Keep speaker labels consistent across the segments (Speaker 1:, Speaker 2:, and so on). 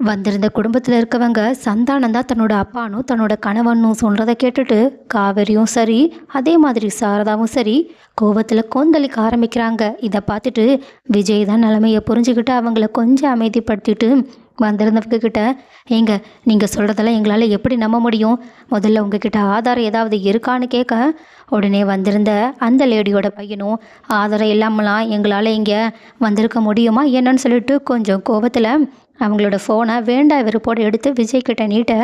Speaker 1: வந்திருந்த குடும்பத்தில் இருக்கவங்க சந்தானந்தான் தன்னோட அப்பானும் தன்னோட கணவனும் சொல்கிறத கேட்டுட்டு காவேரியும் சரி அதே மாதிரி சாரதாவும் சரி கோவத்தில் கொந்தளிக்க ஆரம்பிக்கிறாங்க. இதை பார்த்துட்டு விஜய் தான் நிலைமையை புரிஞ்சுக்கிட்டு அவங்கள கொஞ்சம் அமைதிப்படுத்திட்டு வந்திருந்தவங்க கிட்ட ஏங்க நீங்கள் சொல்கிறதெல்லாம் எங்களால் எப்படி நம்ப முடியும்? முதல்ல உங்ககிட்ட ஆதாரம் ஏதாவது இருக்கான்னு கேட்க உடனே வந்திருந்த அந்த லேடியோட பையனும் ஆதாரம் இல்லாமலாம் எங்களால் இங்கே வந்திருக்க முடியுமா? என்னன்னு சொல்லிட்டு கொஞ்சம் கோபத்தில் அவங்களோட ஃபோனை வேண்டா வெறுப்போடு எடுத்து விஜய் கிட்ட நீட்ட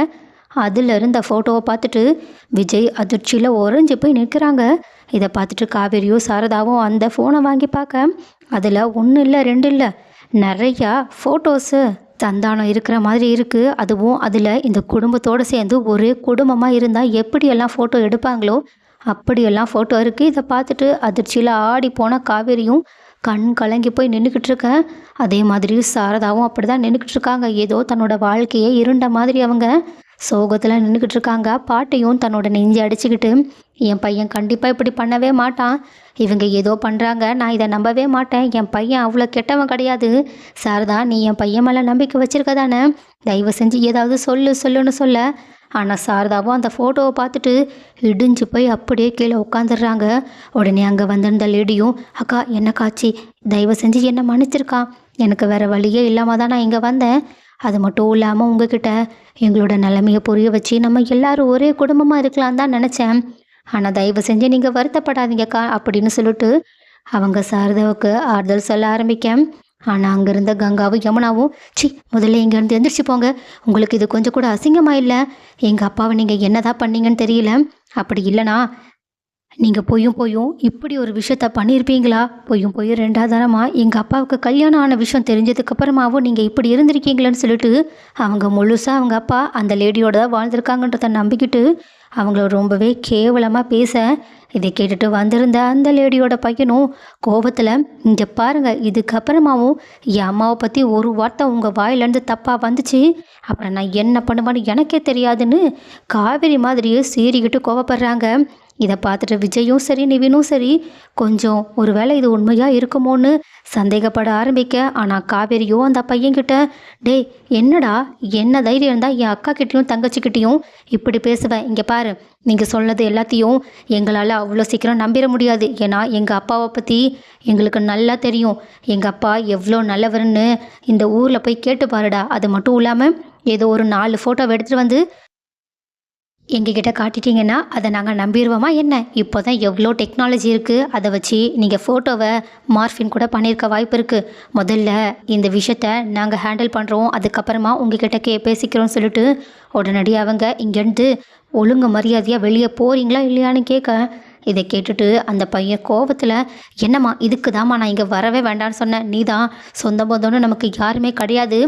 Speaker 1: அதில் இருந்த ஃபோட்டோவை பார்த்துட்டு விஜய் அதிர்ச்சியில் உறைஞ்சி போய் நிற்கிறாங்க. இதை பார்த்துட்டு காவேரியும் சாரதாவும் அந்த ஃபோனை வாங்கி பார்க்க அதில் ஒன்று இல்லை ரெண்டு இல்லை நிறையா ஃபோட்டோஸு சந்தானம் இருக்கிற மாதிரி இருக்குது அதுவும் அதில் இந்த குடும்பத்தோடு சேர்ந்து ஒரே குடும்பமாக இருந்தால் எப்படியெல்லாம் ஃபோட்டோ எடுப்பாங்களோ அப்படியெல்லாம் ஃபோட்டோ இருக்குது இதை பார்த்துட்டு அதிர்ச்சியில் ஆடி போன காவேரியும் கண் கலங்கி போய் நின்றுக்கிட்டு இருக்க அதே மாதிரி சாரதாவும் அப்படி தான் நின்றுக்கிட்டு இருக்காங்க ஏதோ தன்னோட வாழ்க்கையே இருண்ட மாதிரி அவங்க. சோகத்தில் நின்றுக்கிட்டு இருக்காங்க பாட்டையும் தன்னோட நெஞ்சு அடிச்சுக்கிட்டு என் பையன் கண்டிப்பாக இப்படி பண்ணவே மாட்டான். இவங்க ஏதோ பண்ணுறாங்க நான் இதை நம்பவே மாட்டேன். என் பையன் அவ்வளோ கெட்டவன் கிடையாது. சாரதா நீ என் பையன் மேலே நம்பிக்கை வச்சிருக்க தானே தயவு செஞ்சு ஏதாவது சொல்லு சொல்லுன்னு சொல்ல. ஆனால் சாரதாவும் அந்த ஃபோட்டோவை பார்த்துட்டு இடிஞ்சு போய் அப்படியே கீழே உட்காந்துடுறாங்க உடனே அங்கே வந்திருந்த லேடியும் அக்கா என்ன காட்சி? தயவு செஞ்சு என்னை மன்னிச்சிருக்கா? எனக்கு வேறு வழியே இல்லாமல் தான் நான் இங்கே வந்தேன். அது மட்டும் இல்லாமல் உங்ககிட்ட எங்களோட நிலைமையை புரிய வச்சு நம்ம எல்லாரும் ஒரே குடும்பமாக இருக்கலாம் தான் நினச்சேன். ஆனால் தயவு செஞ்சு நீங்கள் வருத்தப்படாதீங்கக்கா அப்படின்னு சொல்லிட்டு அவங்க சாரதாவுக்கு ஆறுதல் சொல்ல ஆரம்பிக்க ஆனால் அங்கே இருந்த கங்காவும் யமுனாவும் சி முதல்ல இங்கேருந்து எந்திரிச்சு போங்க. உங்களுக்கு இது கொஞ்சம் கூட அசிங்கமாக இல்லை? எங்கள் அப்பாவை நீங்கள் என்னதான் பண்ணீங்கன்னு தெரியல? அப்படி இல்லைனா நீங்கள் பொய்யும் பொய்யும் இப்படி ஒரு விஷயத்த பண்ணியிருப்பீங்களா பொய்யும் பொய்யும் தரமாக எங்கள் அப்பாவுக்கு கல்யாணம் ஆன விஷயம் தெரிஞ்சதுக்கப்புறமாவும் நீங்கள் இப்படி இருந்திருக்கீங்களேன்னு சொல்லிட்டு அவங்க முழுசாக அவங்க அப்பா அந்த லேடியோட தான் வாழ்ந்திருக்காங்கன்றத நம்பிக்கிட்டு அவங்கள ரொம்பவே கேவலமாக பேச இதை கேட்டுட்டு வந்திருந்த அந்த லேடியோட பையனும் கோபத்தில் இங்கே பாருங்கள் இதுக்கப்புறமாவும் என் அம்மாவை பற்றி ஒரு வார்த்தை உங்கள் வாயிலேருந்து தப்பாக வந்துச்சு. அப்புறம் நான் என்ன பண்ணுவேன்னு எனக்கே தெரியாதுன்னு காவேரி மாதிரியே சீறிக்கிட்டு கோவப்படுறாங்க. இதை பார்த்துட்டு விஜயும் சரி நிவினும் சரி கொஞ்சம் ஒருவேளை இது உண்மையாக இருக்குமோன்னு சந்தேகப்பட ஆரம்பிக்க ஆனால் காவேரியோ அந்த பையன்கிட்ட டேய் என்னடா? என்ன தைரியம் இருந்தால் என் அக்கா கிட்டேயும் தங்கச்சிக்கிட்டேயும் இப்படி பேசுவேன் இங்கே பாரு நீங்கள் சொன்னது எல்லாத்தையும் எங்களால் அவ்வளோ சீக்கிரம் நம்பிட முடியாது. ஏன்னா எங்கள் அப்பாவை பற்றி எங்களுக்கு நல்லா தெரியும். எங்கள் அப்பா எவ்வளோ நல்லவர்னு இந்த ஊரில் போய் கேட்டு பாருடா. அது மட்டும் இல்லாமல் ஏதோ ஒரு நாலு ஃபோட்டோவை எடுத்துகிட்டு வந்து எங்ககிட்ட காட்டிட்டீங்கன்னா அதை நாங்கள் நம்பிடுவோமா என்ன? இப்போ தான் எவ்வளோ டெக்னாலஜி இருக்குது அதை வச்சு நீங்கள் ஃபோட்டோவை மார்ஃபின் கூட பண்ணியிருக்க வாய்ப்பு இருக்குது முதல்ல இந்த விஷயத்த நாங்கள் ஹேண்டில் பண்ணுறோம் அதுக்கப்புறமா உங்ககிட்ட கே பேசிக்கிறோம்னு சொல்லிட்டு உடனடியாக அவங்க இங்கேருந்து ஒழுங்கு மரியாதையாக வெளியே போகிறீங்களா இல்லையான்னு கேட்க இதை கேட்டுட்டு அந்த பையன் கோபத்தில் என்னம்மா இதுக்கு தாம்மா நான் இங்கே வரவே வேண்டாம்னு சொன்னேன் நீ தான் சொந்த பந்தம்னு நமக்கு யாருமே கிடையாது.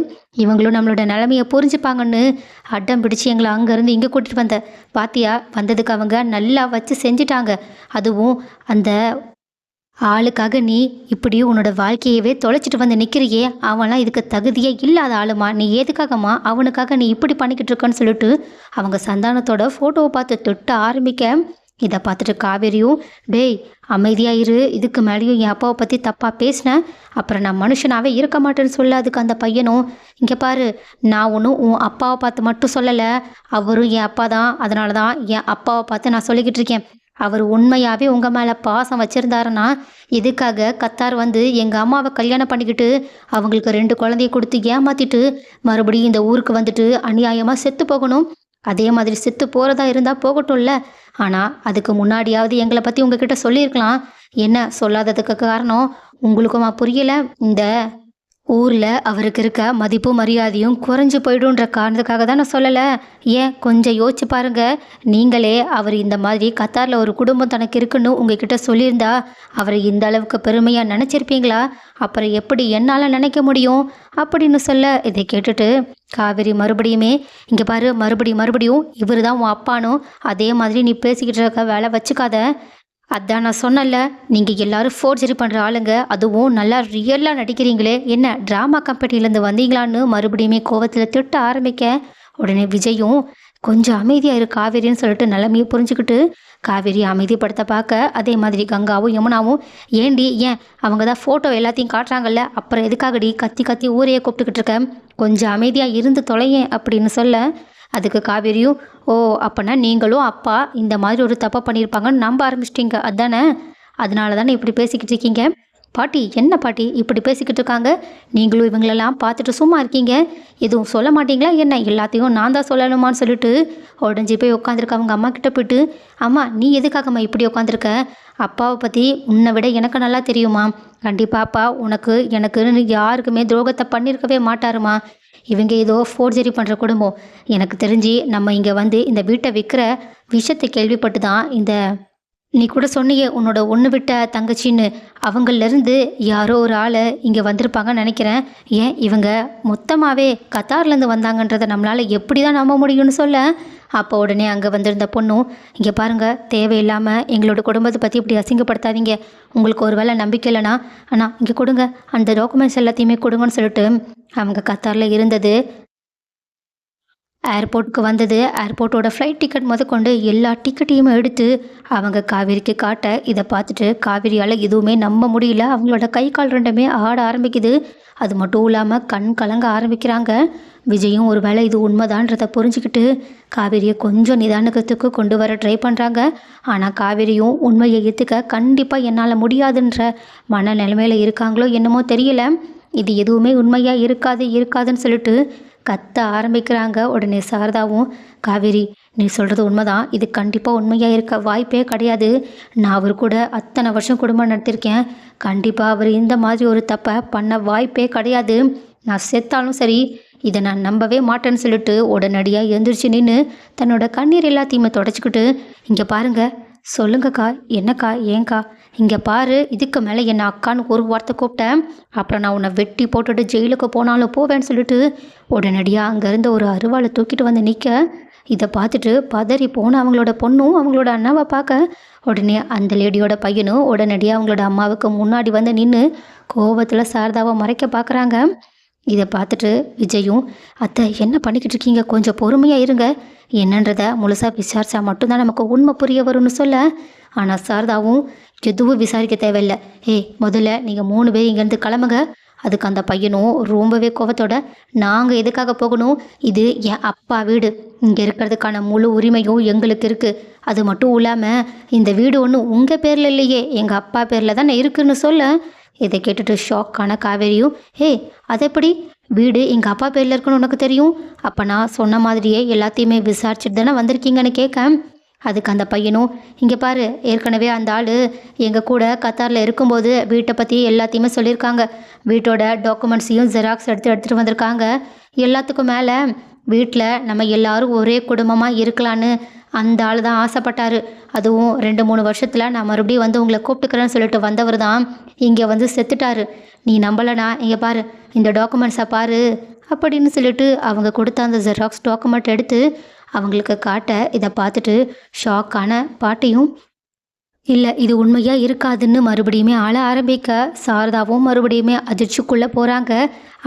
Speaker 1: இவங்களும் நம்மளோட நிலமையை புரிஞ்சுப்பாங்கன்னு அடம் பிடிச்சி எங்களை அங்கேருந்து இங்கே கூட்டிகிட்டு வந்த. பாத்தியா வந்ததுக்கு அவங்க நல்லா வச்சு செஞ்சிட்டாங்க. அதுவும் அந்த ஆளுக்காக நீ இப்படி உன்னோட வாழ்க்கையவே தொலைச்சிட்டு வந்து நிற்கிறியே அவன்லாம் இதுக்கு தகுதியே இல்லாத ஆளுமா நீ எதுக்காகம்மா அவனுக்காக நீ இப்படி பண்ணிக்கிட்டு இருக்கன்னு சொல்லிட்டு அவங்க சந்தானத்தோட ஃபோட்டோவை பார்த்து தொட்ட ஆரம்பிக்க இதை பார்த்துட்டு காவேரியும் டேய் அமைதியாக இரு. இதுக்கு மேலேயும் என் அப்பாவை பற்றி தப்பாக பேசினேன் அப்புறம் நான் மனுஷனாகவே இருக்க மாட்டேன்னு சொல்ல அதுக்கு அந்த பையனும். இங்கே பாரு நான் ஒன்றும் உன் அப்பாவை பார்த்து மட்டும் சொல்லலை. அவரும் என் அப்பா தான். அதனால தான் என் அப்பாவை பார்த்து நான் சொல்லிக்கிட்டு இருக்கேன். அவர் உண்மையாகவே உங்கள் மேலே பாசம் வச்சுருந்தாருன்னா இதுக்காக கத்தார் வந்து எங்கள் அம்மாவை கல்யாணம் பண்ணிக்கிட்டு அவங்களுக்கு ரெண்டு குழந்தைய கொடுத்து ஏமாற்றிட்டு மறுபடியும் இந்த ஊருக்கு வந்துட்டு அநியாயமாக செத்து போகணும். அதே மாதிரி செத்து போகிறதா இருந்தால் போகட்டும்ல. ஆனால் அதுக்கு முன்னாடியாவது எங்களை பற்றி உங்ககிட்ட சொல்லியிருக்கலாம். என்ன சொல்லாததுக்கு காரணம்? உங்களுக்குமா புரியல? இந்த ஊரில் அவருக்கு இருக்க மதிப்பு மரியாதையும் குறைஞ்சு போயிடுன்ற காரணத்துக்காக தான் நான் சொல்லலை. ஏன்? கொஞ்சம் யோசிச்சு பாருங்க. நீங்களே அவர் இந்த மாதிரி கத்தாரில் ஒரு குடும்பம் தனக்கு இருக்குன்னு உங்ககிட்ட சொல்லியிருந்தா அவரை இந்த அளவுக்கு பெருமையாக நினச்சிருப்பீங்களா? அப்புறம் எப்படி என்னால் நினைக்க முடியும்? அப்படின்னு சொல்ல இதை கேட்டுட்டு காவேரி மறுபடியுமே இங்கே பாரு மறுபடியும் மறுபடியும் இவர் தான் உன் அப்பானும் அதே மாதிரி நீ பேசிக்கிட்டு இருக்க வேலை வச்சுக்காத. அதான் நான் சொன்னல நீங்கள் எல்லாரும் ஃபோர்ஜரி பண்ணுற ஆளுங்க அதுவும் நல்லா ரியலாக நடிக்கிறீங்களே என்ன ட்ராமா கம்பெனிலேருந்து வந்தீங்களான்னு மறுபடியுமே கோவத்தில் திட்ட ஆரம்பிக்க. உடனே விஜயும் கொஞ்சம் அமைதியாக இரு காவேரின்னு சொல்லிட்டு நிலமையை புரிஞ்சுக்கிட்டு காவேரி அமைதிப்படுத்த பார்க்க அதே மாதிரி கங்காவும் யமுனாவும் ஏண்டி ஏன் அவங்க தான் ஃபோட்டோ எல்லாத்தையும் காட்டுறாங்கல்ல அப்புறம் எதுக்காகடி கத்தி கத்தி ஊரையே கூப்பிட்டுக்கிட்டு இருக்கேன் கொஞ்சம் அமைதியாக இருந்து தொலையேன் அப்படின்னு சொல்ல அதுக்கு காவேரியும் ஓ அப்போனா நீங்களும் அப்பா இந்த மாதிரி ஒரு தப்பை பண்ணியிருப்பாங்கன்னு நம்ப ஆரம்பிச்சிட்டிங்க. அதானே? அதனால தானே இப்படி பேசிக்கிட்டு இருக்கீங்க? பாட்டி என்ன பாட்டி இப்படி பேசிக்கிட்டு இருக்காங்க? நீங்களும் இவங்களெல்லாம் பார்த்துட்டு சும்மா இருக்கீங்க? எதுவும் சொல்ல மாட்டீங்களா என்ன? எல்லாத்தையும் நான் தான் சொல்லணுமான்னு சொல்லிட்டு உடஞ்சி போய் உட்காந்துருக்க அவங்க அம்மா கிட்ட போயிட்டு அம்மா நீ எதுக்காகம்மா இப்படி உட்காந்துருக்க? அப்பாவை பற்றி உன்னை விட எனக்கு நல்லா தெரியுமா? கண்டிப்பாப்பா உனக்கு எனக்கு யாருக்குமே துரோகத்தை பண்ணியிருக்கவே மாட்டாருமா? இவங்க ஏதோ ஃபோர்ஜரி பண்ணுற குடும்பம். எனக்கு தெரிஞ்சு நம்ம இங்கே வந்து இந்த வீட்டை விற்கிற விஷயத்தை கேள்விப்பட்டு தான் இந்த நீ கூட சொன்னிய உன்னோட ஒன்று விட்ட தங்கச்சின்னு. அவங்கள்லேருந்து யாரோ ஒரு ஆளை இங்கே வந்திருப்பாங்கன்னு நினைக்கிறேன். ஏன் இவங்க மொத்தமாகவே கத்தார்லேருந்து வந்தாங்கன்றதை நம்மளால் எப்படி தான் நம்ப முடியும்னு சொல்ல? அப்போ உடனே அங்கே வந்திருந்த பொண்ணும் இங்கே பாருங்கள் தேவையில்லாமல் எங்களோட குடும்பத்தை பற்றி இப்படி அசிங்கப்படுத்தாதீங்க. உங்களுக்கு ஒரு வேளை நம்பிக்கை இல்லைனா அண்ணா இங்கே கொடுங்க. அந்த டாக்குமெண்ட்ஸ் எல்லாத்தையுமே கொடுங்கன்னு சொல்லிட்டு அவங்க கத்தாரில் இருந்தது. ஏர்போர்ட்டுக்கு வந்தது. ஏர்போர்ட்டோட ஃப்ளைட் டிக்கெட் முதற்கொண்டு எல்லா டிக்கெட்டையும் எடுத்து அவங்க காவேரிக்கு காட்ட இதை பார்த்துட்டு காவேரியால் எதுவுமே நம்ப முடியல. அவங்களோட கை கால் ரெண்டுமே ஆட ஆரம்பிக்குது. அது மட்டும் இல்லாமல் கண் கலங்க ஆரம்பிக்கிறாங்க. விஜயும் ஒரு வேளை இது உண்மைதான்றதை புரிஞ்சுக்கிட்டு காவேரியை கொஞ்சம் நிதானத்துக்கு கொண்டு வர ட்ரை பண்ணுறாங்க ஆனால் காவேரியும் உண்மையை ஏற்றுக்க கண்டிப்பாக என்னால் முடியாதுன்ற மன நிலைமையில் இருக்காங்களோ என்னமோ தெரியல. இது எதுவுமே உண்மையாக இருக்காது இருக்காதுன்னு சொல்லிட்டு கத்த ஆரம்பிக்கிறாங்க. உடனே சாரதாவும் காவேரி நீ சொல்கிறது உண்மைதான். இது கண்டிப்பாக உண்மையாக இருக்க வாய்ப்பே கிடையாது. நான் அவர் கூட அத்தனை வருஷம் குடும்பம் நடத்திருக்கேன். கண்டிப்பாக அவர் இந்த மாதிரி ஒரு தப்பை பண்ண வாய்ப்பே கிடையாது. நான் செத்தாலும் சரி இதை நான் நம்பவே மாட்டேன்னு சொல்லிட்டு உடனடியாக எழுந்திரிச்சு நின்று தன்னோட கண்ணீர் எல்லாத்தையுமே தொடச்சிக்கிட்டு இங்கே பாருங்கள் சொல்லுங்கக்கா என்னக்கா ஏங்க்கா இங்கே பாரு இதுக்கு மேலே என்னை அக்கான்னு ஒரு வார்த்தை கூப்பிட்டேன். அப்புறம் நான் உன்னை வெட்டி போட்டுட்டு ஜெயிலுக்கு போனாலும் போவேன்னு சொல்லிட்டு உடனடியாக அங்கேருந்து ஒரு அருவாளை தூக்கிட்டு வந்து நிற்க இதை பார்த்துட்டு பதறி போன அவங்களோட பொண்ணும் அவங்களோட அண்ணாவை பார்க்க. உடனே அந்த லேடியோட பையனும் உடனடியாக அவங்களோட அம்மாவுக்கு முன்னாடி வந்து நின்று கோவத்தில் சாரதாவை மறைக்க பார்க்குறாங்க. இதை பார்த்துட்டு விஜயும் அத்தை என்ன பண்ணிக்கிட்டு இருக்கீங்க கொஞ்சம் பொறுமையாக இருங்க. என்னன்றதை முழுசாக விசாரித்தா மட்டும்தான் நமக்கு உண்மை புரிய வரும்னு சொல்ல. ஆனால் சாரதாவும் எதுவும் விசாரிக்க தேவையில்லை. ஏய் முதல்ல நீங்கள் மூணு பேர் இங்கேருந்து கிளம்புங்க. அதுக்கு அந்த பையனும் ரொம்பவே கோவத்தோட நாங்கள் எதுக்காக போகணும்? இது என் அப்பா வீடு. இங்கே இருக்கிறதுக்கான முழு உரிமையும் எங்களுக்கு இருக்குது அது மட்டும் இல்லாமல் இந்த வீடு ஒன்றும் உங்கள் பேரில் இல்லையே. எங்கள் அப்பா பேரில் தானே இருக்குன்னு சொல்ல. இதை கேட்டுட்டு ஷாக்கான காவேரியும் ஹே அது எப்படி வீடு எங்கள் அப்பா பேரில் இருக்குன்னு உனக்கு தெரியும்? அப்போ நான் சொன்ன மாதிரியே எல்லாத்தையுமே விசாரிச்சுட்டு தானே வந்திருக்கீங்கன்னு கேட்க அதுக்கு அந்த பையனும் இங்கே பாரு ஏற்கனவே அந்த ஆள் எங்கள் கூட கத்தாரில் இருக்கும்போது வீட்டை பற்றி எல்லாத்தையுமே சொல்லியிருக்காங்க. வீட்டோட டாக்குமெண்ட்ஸையும் ஜெராக்ஸ் எடுத்து எடுத்துகிட்டு வந்திருக்காங்க. எல்லாத்துக்கும் மேலே வீட்டில் நம்ம எல்லாரும் ஒரே குடும்பமாக இருக்கலான்னு அந்த ஆள் தான் ஆசைப்பட்டாரு. அதுவும் ரெண்டு மூணு வருஷத்தில் நான் மறுபடியும் வந்து உங்களை கூப்பிட்டுக்கிறேன்னு சொல்லிட்டு வந்தவர் தான் இங்கே வந்து செத்துட்டாரு. நீ நம்பலனா? இங்கே பாரு இந்த டாக்குமெண்ட்ஸை பாரு அப்படின்னு சொல்லிட்டு அவங்க கொடுத்த அந்த ஜெராக்ஸ் டாக்குமெண்ட் எடுத்து அவங்களுக்கு காட்ட இதை பார்த்துட்டு ஷாக்கான பாட்டியும் இல்லை இது உண்மையாக இருக்காதுன்னு மறுபடியுமே ஆள ஆரம்பிக்க சாரதாவும் மறுபடியுமே அதிர்ச்சிக்குள்ளே போகிறாங்க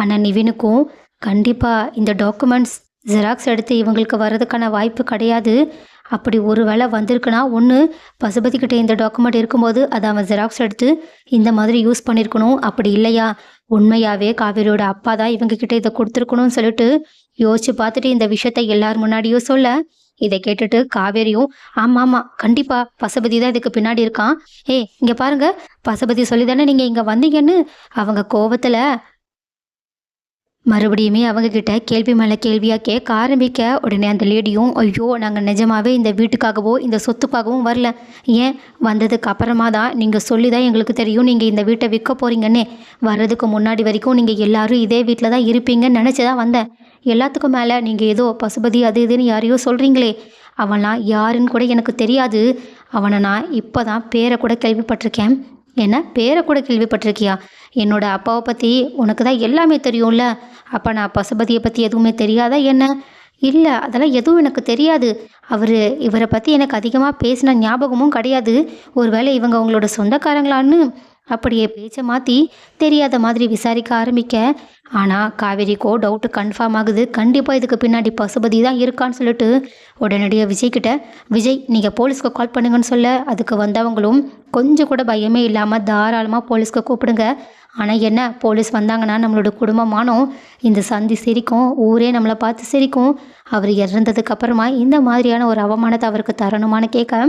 Speaker 1: ஆனால் நிவினுக்கும் கண்டிப்பாக இந்த டாக்குமெண்ட்ஸ் ஜெராக்ஸ் எடுத்து இவங்களுக்கு வர்றதுக்கான வாய்ப்பு கிடையாது. அப்படி ஒரு வேளை வந்திருக்குன்னா ஒன்று பசுபதிக்கிட்ட இந்த டாக்குமெண்ட் இருக்கும்போது அதை அவன் ஜெராக்ஸ் எடுத்து இந்த மாதிரி யூஸ் பண்ணியிருக்கணும் அப்படி இல்லையா? உண்மையாகவே காவேரியோட அப்பா தான் இவங்க கிட்ட இதை கொடுத்துருக்கணும்னு சொல்லிட்டு யோசிச்சு பார்த்துட்டு இந்த விஷயத்த எல்லார் முன்னாடியும் சொல்ல இதை கேட்டுட்டு காவேரியும் ஆமாம் ஆமாம் கண்டிப்பாக பசுபதி தான் இதுக்கு பின்னாடி இருக்கான். ஏய் இங்கே பாருங்க பசுபதி சொல்லி தானே நீங்கள் இங்கே வந்தீங்கன்னு? அவங்க கோவத்தில் மறுபடியுமே அவங்க கிட்ட கேள்வி மேலே கேள்வியாக கேட்க ஆரம்பிக்க உடனே அந்த லேடியும் ஐயோ நாங்கள் நிஜமாகவே இந்த வீட்டுக்காகவோ இந்த சொத்துக்காகவும் வரல. ஏன்? வந்ததுக்கு அப்புறமா தான் நீங்கள் சொல்லி தான் எங்களுக்கு தெரியும். நீங்கள் இந்த வீட்டை விற்க போகிறீங்கன்னே வர்றதுக்கு முன்னாடி வரைக்கும் நீங்கள் எல்லாரும் இதே வீட்டில் தான் இருப்பீங்கன்னு நினச்சி தான் வந்தேன். எல்லாத்துக்கும் மேலே நீங்கள் ஏதோ பசுபதி அது இதுன்னு யாரையோ சொல்கிறீங்களே அவன்லாம் யாருன்னு கூட எனக்கு தெரியாது. அவனை நான் இப்போ தான் பேரை கூட கேள்விப்பட்டிருக்கேன். என்ன பேரை கூட கேள்விப்பட்டிருக்கியா? என்னோட அப்பாவை பற்றி உனக்கு தான் எல்லாமே தெரியும்ல. அப்போ நான் பசுபதியை பற்றி எதுவுமே தெரியாதா என்ன? இல்லை அதெல்லாம் எதுவும் எனக்கு தெரியாது. அவர் இவரை பற்றி எனக்கு அதிகமாக பேசின ஞாபகமும் கிடையாது. ஒருவேளை இவங்க அவங்களோட சொந்தக்காரங்களான்னு அப்படியே பேச்சை மாற்றி தெரியாத மாதிரி விசாரிக்க ஆரம்பிக்க ஆனால் காவேரிக்கோ டவுட்டு கன்ஃபார்ம் ஆகுது. கண்டிப்பாக இதுக்கு பின்னாடி பசுபதி தான் இருக்கான்னு சொல்லிட்டு உடனடியாக விஜய்கிட்ட விஜய் நீங்கள் போலீஸ்க்கு கால் பண்ணுங்கன்னு சொல்ல. அதுக்கு வந்தவங்களும் கொஞ்சம் கூட பயமே இல்லாமல் தாராளமாக போலீஸ்க்கு கூப்பிடுங்க. ஆனால் என்ன? போலீஸ் வந்தாங்கன்னா நம்மளோட குடும்பமானோம். இந்த சந்தி சிரிக்கும் ஊரே நம்மளை பார்த்து சிரிக்கும். அவர் இறந்ததுக்கப்புறமா இந்த மாதிரியான ஒரு அவமானத்தை அவருக்கு தரணுமான்னு கேட்க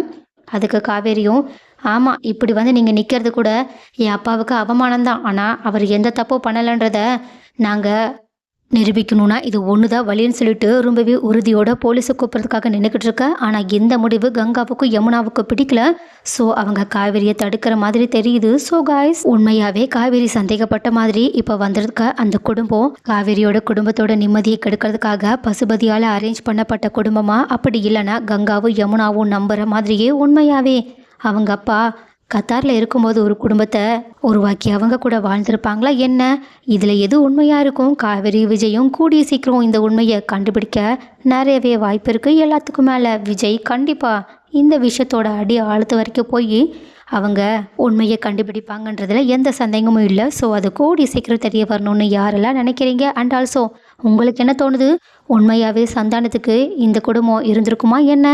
Speaker 1: அதுக்கு காவேரியும் ஆமாம் இப்படி வந்து நீங்கள் நிற்கிறது கூட என் அப்பாவுக்கு அவமானம் தான் ஆனால் அவர் எந்த தப்பும் பண்ணலைன்றத நாங்கள் நிரூபிக்கணும்னா இது ஒன்று தான் வழின்னு சொல்லிட்டு ரொம்பவே உறுதியோட போலீஸை கூப்பிட்றதுக்காக நின்றுக்கிட்டு இருக்க. ஆனால் எந்த முடிவு கங்காவுக்கும் யமுனாவுக்கும் பிடிக்கல. ஸோ அவங்க காவேரியை தடுக்கிற மாதிரி தெரியுது. ஸோ காய்ஸ் உண்மையாகவே காவேரி சந்தேகப்பட்ட மாதிரி இப்போ வந்திருக்க அந்த குடும்பம் காவேரியோட குடும்பத்தோட நிம்மதியை கெடுக்கிறதுக்காக பசுபதியால் அரேஞ்ச் பண்ணப்பட்ட குடும்பமா? அப்படி இல்லைன்னா கங்காவும் யமுனாவும் நம்புகிற மாதிரியே உண்மையாகவே அவங்க அப்பா கத்தாரில் இருக்கும்போது ஒரு குடும்பத்தை உருவாக்கி அவங்க கூட வாழ்ந்திருப்பாங்களா? என்ன? இதில் எது உண்மையாக இருக்கும்? காவேரி விஜயும் கூடிய சீக்கிரம் இந்த உண்மையை கண்டுபிடிக்க நிறையவே வாய்ப்பு இருக்குது எல்லாத்துக்கும் மேலே விஜய் கண்டிப்பாக இந்த விஷயத்தோட அடி ஆழத்து வரைக்கும் போய் அவங்க உண்மையை கண்டுபிடிப்பாங்கன்றதுல எந்த சந்தேகமும் இல்லை. ஸோ அது கூடி சீக்கிரம் தெரிய வரணும்னு யாரெல்லாம் நினைக்கிறீங்க? அண்ட் ஆல்சோ உங்களுக்கு என்ன தோணுது? உண்மையாகவே சந்தானத்துக்கு இந்த குடும்பம் இருந்திருக்குமா? என்ன?